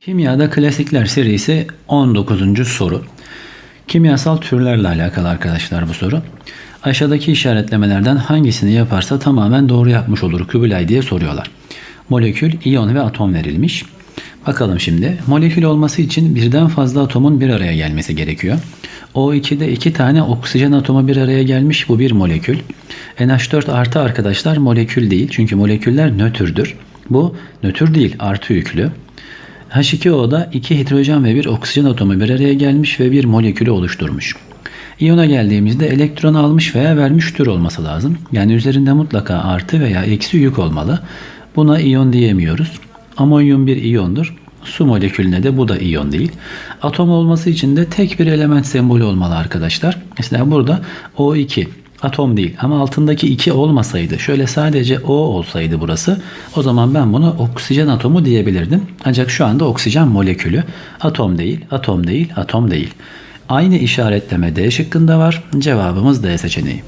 Kimyada klasikler serisi 19. soru. Kimyasal türlerle alakalı arkadaşlar bu soru. Aşağıdaki işaretlemelerden hangisini yaparsa tamamen doğru yapmış olur Kubilay diye soruyorlar. Molekül, iyon ve atom verilmiş. Bakalım şimdi. Molekül olması için birden fazla atomun bir araya gelmesi gerekiyor. O2'de iki tane oksijen atomu bir araya gelmiş. Bu bir molekül. NH4 artı arkadaşlar molekül değil. Çünkü moleküller nötrdür. Bu nötr değil artı yüklü. H2O'da iki hidrojen ve bir oksijen atomu bir araya gelmiş ve bir molekülü oluşturmuş. İyona geldiğimizde elektron almış veya vermiş tür olması lazım. Yani üzerinde mutlaka artı veya eksi yük olmalı. Buna iyon diyemiyoruz. Amonyum bir iyondur. Su molekülüne de bu da iyon değil. Atom olması için de tek bir element sembolü olmalı arkadaşlar. Mesela burada O2 atom değil ama altındaki 2 olmasaydı şöyle sadece O olsaydı burası o zaman ben bunu oksijen atomu diyebilirdim. Ancak şu anda oksijen molekülü atom değil, atom değil, atom değil. Aynı işaretleme D şıkkında var. Cevabımız D seçeneği.